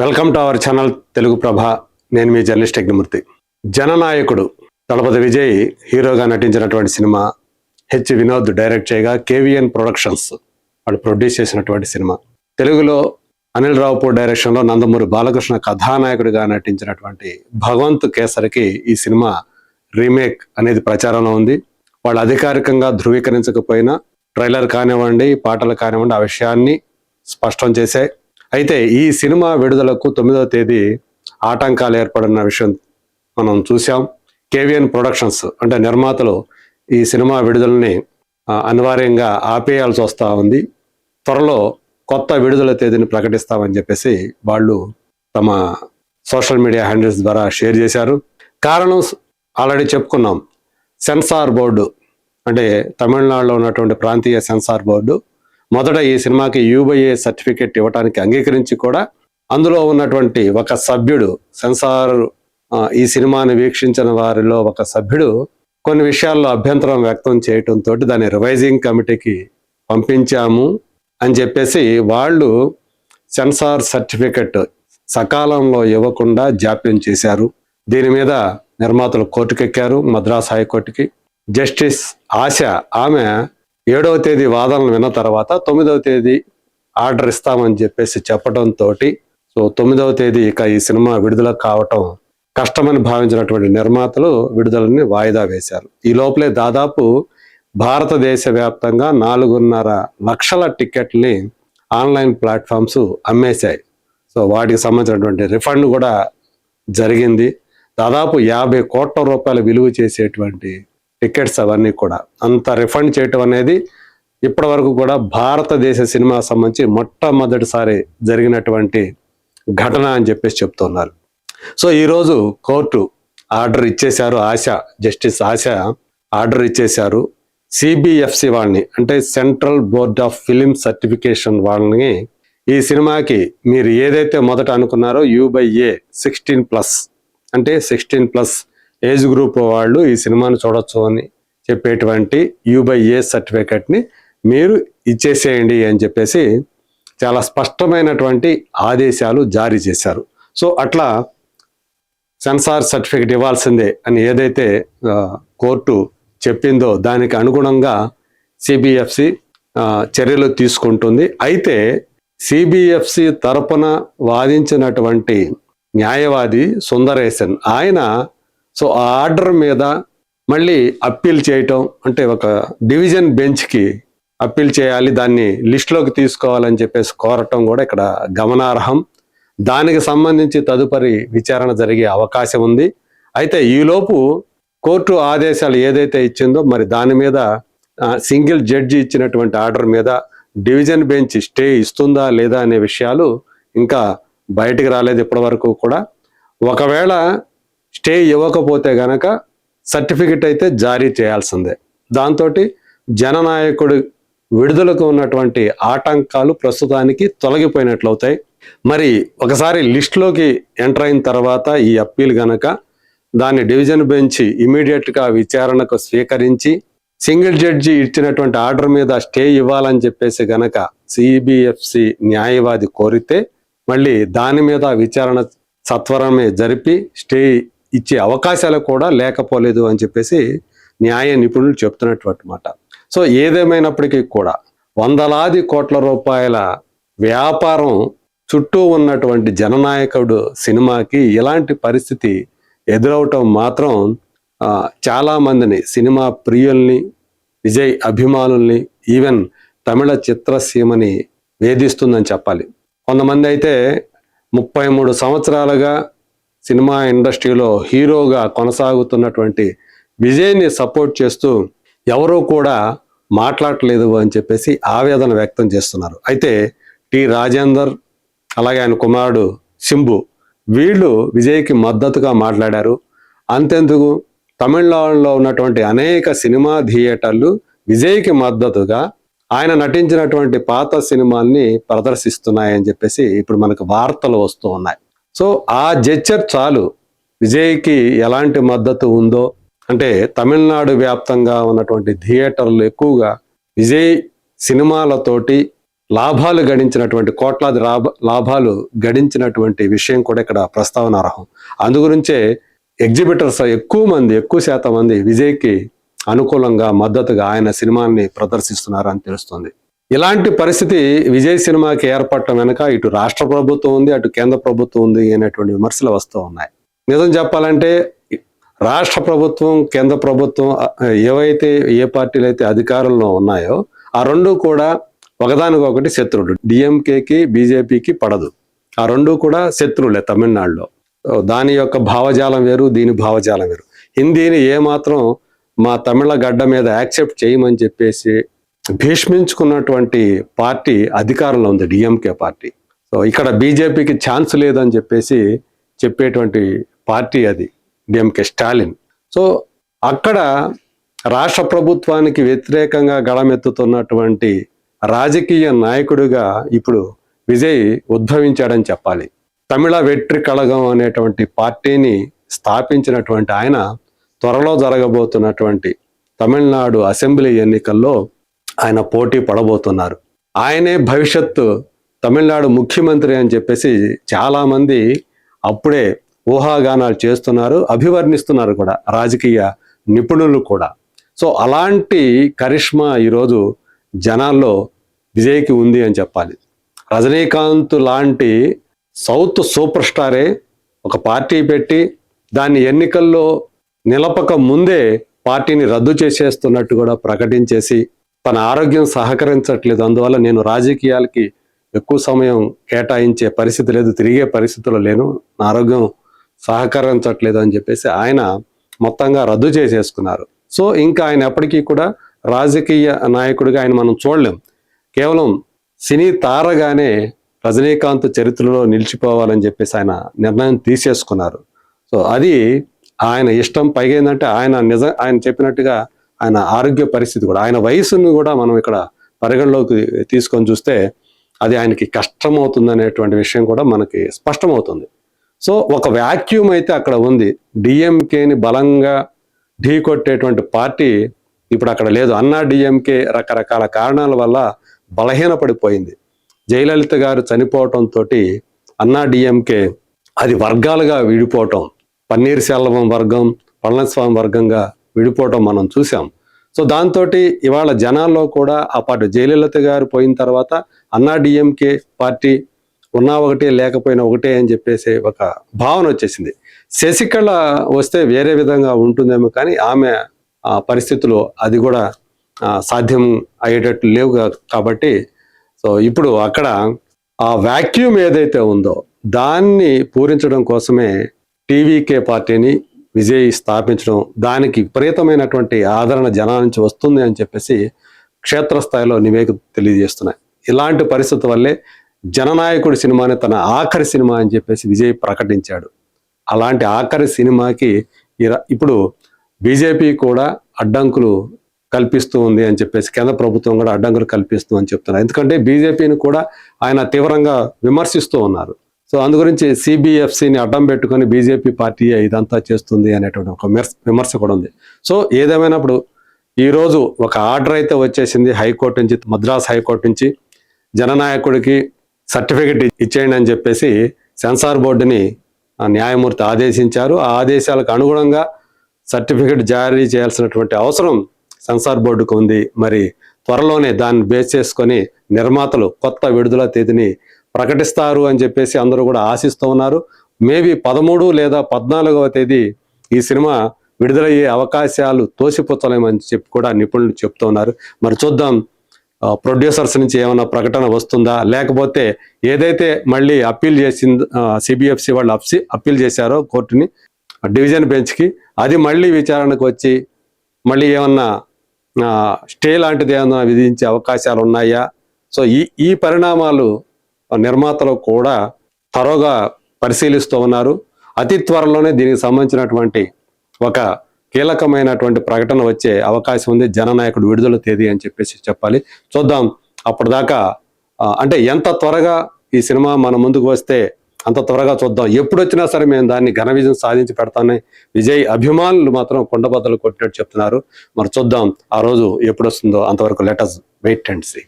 Welcome to our channel Telugu Prabha. నేను మీ journalist Yagnamurthy. జననాయకుడు Thalapathy Vijay హీరోగా నటించినటువంటి సినిమా హెచ్ వినోద్ డైరెక్ట్ చేయగా కేవీఎన్ ప్రొడక్షన్స్ వాళ్ళు ప్రొడ్యూస్ చేసినటువంటి సినిమా. తెలుగులో అనిల్ రావుపూర్ డైరెక్షన్లో నందమూరి బాలకృష్ణ కథానాయకుడిగా నటించినటువంటి భగవంత్ కేసరికి ఈ సినిమా రీమేక్ అనేది ప్రచారంలో ఉంది. వాళ్ళు అధికారికంగా ధృవీకరించకపోయినా ట్రైలర్ కానివ్వండి పాటలు కానివ్వండి ఆ విషయాన్ని స్పష్టం చేశాయి. అయితే ఈ సినిమా విడుదలకు తొమ్మిదవ తేదీ ఆటంకాలు ఏర్పడిన విషయం మనం చూసాం కేవిఎన్ ప్రొడక్షన్స్ అంటే నిర్మాతలు ఈ సినిమా విడుదలని అనివార్యంగా ఆపేయాల్సి వస్తూ ఉంది. త్వరలో కొత్త విడుదల తేదీని ప్రకటిస్తామని చెప్పేసి వాళ్ళు తమ సోషల్ మీడియా హ్యాండిల్స్ ద్వారా షేర్ చేశారు. కారణం ఆల్రెడీ చెప్పుకున్నాం. సెన్సార్ బోర్డు అంటే తమిళనాడులో ఉన్నటువంటి ప్రాంతీయ సెన్సార్ బోర్డు మొదట ఈ సినిమాకి యూబైఏ సర్టిఫికెట్ ఇవ్వడానికి అంగీకరించి కూడా అందులో ఉన్నటువంటి ఒక సభ్యుడు సెన్సార్ ఈ సినిమాని వీక్షించిన వారిలో ఒక సభ్యుడు కొన్ని విషయాల్లో అభ్యంతరం వ్యక్తం చేయటంతో దాన్ని రివైజింగ్ కమిటీకి పంపించాము అని చెప్పేసి వాళ్ళు సెన్సార్ సర్టిఫికెట్ సకాలంలో ఇవ్వకుండా జాప్యం చేశారు. దీని మీద నిర్మాతలు కోర్టుకెక్కారు మద్రాస్ హైకోర్టుకి. జస్టిస్ ఆశ ఆమె ఏడవ తేదీ వాదనలు విన్న తర్వాత తొమ్మిదవ తేదీ ఆర్డర్ ఇస్తామని చెప్పేసి చెప్పడంతో సో తొమ్మిదవ తేదీ ఇక ఈ సినిమా విడుదల కావటం కష్టమని భావించినటువంటి నిర్మాతలు విడుదలని వాయిదా వేశారు. ఈ లోపలే దాదాపు భారతదేశ వ్యాప్తంగా నాలుగున్నర లక్షల టికెట్ని ఆన్లైన్ ప్లాట్ఫామ్స్ అమ్మేశాయి. సో వాటికి సంబంధించినటువంటి రిఫండ్ కూడా జరిగింది. దాదాపు యాభై కోట్ల రూపాయల విలువ చేసేటువంటి టికెట్స్ అవన్నీ కూడా. అంత రిఫండ్ చేయటం అనేది ఇప్పటి వరకు కూడా భారతదేశ సినిమా సంబంధించి మొట్టమొదటిసారి జరిగినటువంటి ఘటన అని చెప్పేసి చెప్తున్నారు. సో ఈరోజు కోర్టు ఆర్డర్ ఇచ్చేశారు ఆశ జస్టిస్ ఆశ ఆర్డర్ ఇచ్చేశారు. సిబిఎఫ్సి వాళ్ళని అంటే central board of film certification వాళ్ళని ఈ సినిమాకి మీరు ఏదైతే మొదట అనుకున్నారో U by A sixteen plus అంటే సిక్స్టీన్ ప్లస్ ఏజ్ గ్రూప్ వాళ్ళు ఈ సినిమాను చూడొచ్చు అని చెప్పేటువంటి యూ బై ఏ సర్టిఫికెట్ని మీరు ఇచ్చేసేయండి అని చెప్పేసి చాలా స్పష్టమైనటువంటి ఆదేశాలు జారీ చేశారు. సో అట్లా సెన్సార్ సర్టిఫికెట్ ఇవ్వాల్సిందే అని ఏదైతే కోర్టు చెప్పిందో దానికి అనుగుణంగా సిబిఎఫ్సి చర్యలు తీసుకుంటుంది. అయితే సిబిఎఫ్సి తరపున వాదించినటువంటి న్యాయవాది సుందరేశన్ ఆయన సో ఆ ఆర్డర్ మీద మళ్ళీ అప్పీల్ చేయటం అంటే ఒక డివిజన్ బెంచ్కి అప్పీల్ చేయాలి దాన్ని లిస్టులోకి తీసుకోవాలని చెప్పేసి కోరటం కూడా ఇక్కడ గమనార్హం. దానికి సంబంధించి తదుపరి విచారణ జరిగే అవకాశం ఉంది. అయితే ఈలోపు కోర్టు ఆదేశాలు ఏదైతే ఇచ్చిందో మరి దాని మీద సింగిల్ జడ్జి ఇచ్చినటువంటి ఆర్డర్ మీద డివిజన్ బెంచ్ స్టే ఇస్తుందా లేదా అనే విషయాలు ఇంకా బయటికి రాలేదు ఇప్పటి వరకు కూడా. ఒకవేళ స్టే ఇవ్వకపోతే గనక సర్టిఫికెట్ అయితే జారీ చేయాల్సిందే. దాంతో జననాయకుడు విడుదలకు ఉన్నటువంటి ఆటంకాలు ప్రస్తుతానికి తొలగిపోయినట్లవుతాయి. మరి ఒకసారి లిస్టులోకి ఎంటర్ అయిన తర్వాత ఈ అప్పీల్ గనక దాన్ని డివిజన్ బెంచ్ ఇమీడియట్గా విచారణకు స్వీకరించి సింగిల్ జడ్జి ఇచ్చినటువంటి ఆర్డర్ మీద స్టే ఇవ్వాలని చెప్పేసి గనక సిబిఎఫ్సి న్యాయవాది కోరితే మళ్ళీ దాని మీద విచారణ సత్వరమే జరిపి స్టే ఇచ్చే అవకాశాలు కూడా లేకపోలేదు అని చెప్పేసి న్యాయ నిపుణులు చెప్తున్నటువంటి మాట. సో ఏదేమైనప్పటికీ కూడా వందలాది కోట్ల రూపాయల వ్యాపారం చుట్టూ ఉన్నటువంటి జననాయకుడు సినిమాకి ఇలాంటి పరిస్థితి ఎదురవటం మాత్రం చాలామందిని చాలా మందిని సినిమా ప్రియుల్ని విజయ్ అభిమానుల్ని ఈవెన్ తమిళ చిత్రసీమని వేధిస్తుందని చెప్పాలి. కొంతమంది అయితే ముప్పై మూడు సంవత్సరాలుగా సినిమా ఇండస్ట్రీలో హీరోగా కొనసాగుతున్నటువంటి విజయ్ని సపోర్ట్ చేస్తూ ఎవరూ కూడా మాట్లాడలేదు అని చెప్పేసి ఆవేదన వ్యక్తం చేస్తున్నారు. అయితే టి రాజేందర్ అలాగే ఆయన కుమారుడు సింబు వీళ్ళు విజయ్కి మద్దతుగా మాట్లాడారు. అంతెందుకు? తమిళనాడులో ఉన్నటువంటి అనేక సినిమా థియేటర్లు విజయ్కి మద్దతుగా ఆయన నటించినటువంటి పాత సినిమాల్ని ప్రదర్శిస్తున్నాయని చెప్పేసి ఇప్పుడు మనకు వార్తలు వస్తూ ఉన్నాయి. సో ఆ జెచ్చర్ చాలు విజయ్కి ఎలాంటి మద్దతు ఉందో అంటే తమిళనాడు వ్యాప్తంగా ఉన్నటువంటి థియేటర్లు ఎక్కువగా విజయ్ సినిమాలతోటి లాభాలు గడించినటువంటి కోట్లాది లాభ లాభాలు గడించినటువంటి విషయం కూడా ఇక్కడ ప్రస్తావన అర్హం. అందుగురించే ఎగ్జిబిటర్స్ ఎక్కువ మంది ఎక్కువ శాతం మంది విజయ్కి అనుకూలంగా మద్దతుగా ఆయన సినిమాని ప్రదర్శిస్తున్నారని తెలుస్తుంది. ఇలాంటి పరిస్థితి విజయ్ సినిమాకి ఏర్పడటం వెనక ఇటు రాష్ట్ర ప్రభుత్వం ఉంది అటు కేంద్ర ప్రభుత్వం ఉంది అనేటువంటి విమర్శలు వస్తూ ఉన్నాయి. నిజం చెప్పాలంటే రాష్ట్ర ప్రభుత్వం కేంద్ర ప్రభుత్వం ఏవైతే ఏ పార్టీలు అయితే అధికారంలో ఉన్నాయో ఆ రెండు కూడా ఒకదానికొకటి శత్రువులు. డిఎంకేకి బీజేపీకి పడదు. ఆ రెండు కూడా శత్రువులే తమిళనాడులో. దాని యొక్క భావజాలం వేరు దీని భావజాలం వేరు. హిందీని ఏమాత్రం మా తమిళ గడ్డ మీద యాక్సెప్ట్ చేయమని చెప్పేసి భీష్మించుకున్నటువంటి పార్టీ అధికారంలో ఉంది డిఎంకే పార్టీ. సో ఇక్కడ బీజేపీకి ఛాన్స్ లేదని చెప్పేసి చెప్పేటువంటి పార్టీ అది డిఎంకే స్టాలిన్. సో అక్కడ రాష్ట్ర ప్రభుత్వానికి వ్యతిరేకంగా గళమెత్తుతున్నటువంటి రాజకీయ నాయకుడిగా ఇప్పుడు విజయ్ ఉద్భవించాడని చెప్పాలి. తమిళ వెట్రి కళగం అనేటువంటి పార్టీని స్థాపించినటువంటి ఆయన త్వరలో జరగబోతున్నటువంటి తమిళనాడు అసెంబ్లీ ఎన్నికల్లో ఆయన పోటీ పడబోతున్నారు. ఆయనే భవిష్యత్తు తమిళనాడు ముఖ్యమంత్రి అని చెప్పేసి చాలామంది అప్పుడే ఊహాగానాలు చేస్తున్నారు అభివర్ణిస్తున్నారు కూడా రాజకీయ నిపుణులు కూడా. సో అలాంటి కరిష్మా ఈరోజు జనాల్లో విజయ్కి ఉంది అని చెప్పాలి. రజనీకాంత్ లాంటి సౌత్ సూపర్ స్టారే ఒక పార్టీ పెట్టి దాన్ని ఎన్నికల్లో నిలపక ముందే పార్టీని రద్దు చేసేస్తున్నట్టు కూడా ప్రకటించేసి తన ఆరోగ్యం సహకరించట్లేదు. అందువల్ల నేను రాజకీయాలకి ఎక్కువ సమయం కేటాయించే పరిస్థితి లేదు తిరిగే పరిస్థితిలో లేను. నా ఆరోగ్యం సహకరించట్లేదు అని చెప్పేసి ఆయన మొత్తంగా రద్దు చేసేసుకున్నారు. సో ఇంకా ఆయన ఎప్పటికీ కూడా రాజకీయ నాయకుడిగా ఆయన మనం చూడలేం. కేవలం సినీ తారగానే రజనీకాంత్ చరిత్రలో నిలిచిపోవాలని చెప్పేసి ఆయన నిర్ణయం తీసేసుకున్నారు. సో అది ఆయన ఇష్టం. పైగా ఏంటంటే ఆయన నిజం ఆయన చెప్పినట్టుగా ఆయన ఆరోగ్య పరిస్థితి కూడా ఆయన వయసును కూడా మనం ఇక్కడ పరిగణలోకి తీసుకొని చూస్తే అది ఆయనకి కష్టం అవుతుంది అనేటువంటి విషయం కూడా మనకి స్పష్టమవుతుంది. సో ఒక వాక్యూమ్ అయితే అక్కడ ఉంది. డిఎంకేని బలంగా ఢీ కొట్టేటువంటి పార్టీ ఇప్పుడు అక్కడ లేదు. అన్నా డిఎంకే రకరకాల కారణాల వల్ల బలహీనపడిపోయింది. జయలలిత గారు చనిపోవటంతో అన్నా డిఎంకే అది వర్గాలుగా విడిపోవటం పన్నీర్ సెల్వం వర్గం పళనిస్వామి వర్గంగా విడిపోవటం మనం చూసాం సో దాంతో ఇవాళ జనాల్లో కూడా ఆ పార్టీ జయలలిత గారు పోయిన తర్వాత అన్నా డిఎంకే పార్టీ ఉన్నా ఒకటే లేకపోయినా ఒకటే అని చెప్పేసి ఒక భావన వచ్చేసింది. శశికళ వస్తే వేరే విధంగా ఉంటుందేమో కానీ ఆమె ఆ పరిస్థితులు అది కూడా సాధ్యం అయ్యేటట్లు లేవు కాబట్టి సో ఇప్పుడు అక్కడ ఆ వాక్యూమ్ ఏదైతే ఉందో దాన్ని పూరించడం కోసమే టీవీకే పార్టీని విజయ్ స్థాపించడం దానికి విపరీతమైనటువంటి ఆదరణ జనాల నుంచి వస్తుంది అని చెప్పేసి క్షేత్రస్థాయిలో నివేదిక తెలియజేస్తున్నాయి. ఇలాంటి పరిస్థితి వల్లే జననాయకుడి సినిమాని తన ఆఖరి సినిమా అని చెప్పేసి విజయ్ ప్రకటించాడు. అలాంటి ఆఖరి సినిమాకి ఇప్పుడు బీజేపీ కూడా అడ్డంకులు కల్పిస్తూ ఉంది అని చెప్పేసి కేంద్ర ప్రభుత్వం కూడా అడ్డంకులు కల్పిస్తూ అని చెప్తున్నారు. ఎందుకంటే బీజేపీని కూడా ఆయన తీవ్రంగా విమర్శిస్తూ ఉన్నారు. సో అందు గురించి సిబిఎఫ్సిని అడ్డం పెట్టుకొని బీజేపీ పార్టీ ఇదంతా చేస్తుంది అనేటువంటి ఒక విమర్శ కూడా ఉంది. సో ఏదేమైనప్పుడు ఈరోజు ఒక ఆర్డర్ అయితే వచ్చేసింది హైకోర్టు నుంచి మద్రాస్ హైకోర్టు నుంచి. జననాయకుడికి సర్టిఫికెట్ ఇచ్చేయండి అని చెప్పేసి సెన్సార్ బోర్డుని ఆ న్యాయమూర్తి ఆదేశించారు. ఆ ఆదేశాలకు అనుగుణంగా సర్టిఫికెట్ జారీ చేయాల్సినటువంటి అవసరం సెన్సార్ బోర్డుకు ఉంది. మరి త్వరలోనే దాన్ని బేస్ చేసుకొని నిర్మాతలు కొత్త విడుదల తేదీని ప్రకటిస్తారు అని చెప్పేసి అందరూ కూడా ఆశిస్తూ ఉన్నారు. మేబీ పదమూడు లేదా పద్నాలుగవ తేదీ ఈ సినిమా విడుదలయ్యే అవకాశాలు తోసిపుచ్చలేమని చెప్పి కూడా నిపుణులు చెప్తున్నారు మరి చూద్దాం ప్రొడ్యూసర్స్ నుంచి ఏమైనా ప్రకటన వస్తుందా? లేకపోతే ఏదైతే మళ్ళీ అప్పీల్ చేసింది సిబిఎఫ్సి వాళ్ళు అప్సి అప్పీల్ చేశారో కోర్టుని డివిజన్ బెంచ్కి అది మళ్ళీ విచారణకు వచ్చి మళ్ళీ ఏమన్నా స్టే లాంటిది ఏమన్నా విధించే అవకాశాలు ఉన్నాయా? సో ఈ ఈ పరిణామాలు నిర్మాతలు కూడా త్వరగా పరిశీలిస్తూ ఉన్నారు. అతి త్వరలోనే దీనికి సంబంధించినటువంటి ఒక కీలకమైనటువంటి ప్రకటన వచ్చే అవకాశం ఉంది. జననాయకుడు విడుదల తేదీ అని చెప్పేసి చెప్పాలి. చూద్దాం. అప్పటిదాకా అంటే ఎంత త్వరగా ఈ సినిమా మన ముందుకు వస్తే అంత త్వరగా చూద్దాం. ఎప్పుడు వచ్చినా సరే మేము దాన్ని ఘన విజయం సాధించి పెడతామని విజయ్ అభిమానులు మాత్రం కొండబద్దలు కొట్టినట్టు చెప్తున్నారు. మరి చూద్దాం. ఆ రోజు ఎప్పుడు వస్తుందో అంతవరకు లెటర్స్ వెయిట్ అండ్ సీ.